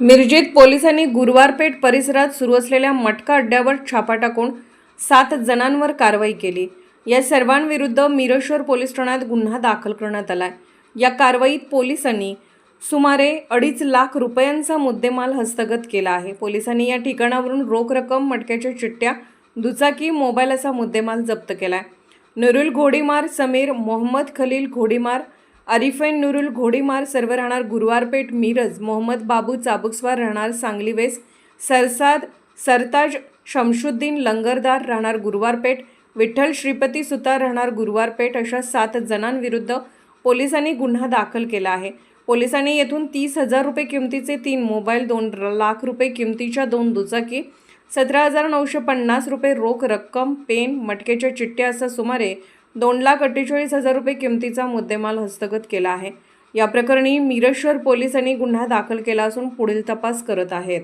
मिरजेत पोलिसांनी गुरुवारपेठ परिसरात सुरू असलेल्या मटका अड्ड्यावर छापा टाकून सात जणांवर कारवाई केली. या सर्वांविरुद्ध मिरजशोर पोलीस ठाण्यात गुन्हा दाखल करण्यात आलाय. या कारवाईत पोलिसांनी सुमारे अडीच लाख रुपयांचा मुद्देमाल हस्तगत केला आहे. पोलिसांनी या ठिकाणावरून रोख रक्कम मटक्याच्या चिठ्ठ्या दुचाकी मोबाईल असा मुद्देमाल जप्त केला आहे नुरुल घोडीमार समीर मोहम्मद खलील घोडीमार आरिफेन नुरुल घोडीमार सर्व राहणार गुरुवारपेठ मिरज मोहम्मद बाबू चाबुकस्वार राहणार सांगली वेस सरसाद सरताज शमशुद्दीन लंगरदार राहणार गुरुवारपेठ विठ्ठल श्रीपती सुतार राहणार गुरुवारपेठ अशा सात जणांविरुद्ध पोलिसांनी गुन्हा दाखल केला आहे. पोलिसांनी येथून तीस हजार रुपये किमतीचे तीन मोबाईल दोन लाख रुपये किमतीच्या दोन दुचाकी सतरा हजार नऊशे पन्नास रुपये रोख रक्कम पेन मटकेच्या चिठ्ठ्या असा सुमारे दोन लाख अठ्ठेचाळीस हजार रुपये किमतीचा मुद्देमाल हस्तगत केला आहे. या प्रकरणी मिरजशहर पोलिसांनी गुन्हा दाखल केला असून पुढील तपास करत आहेत.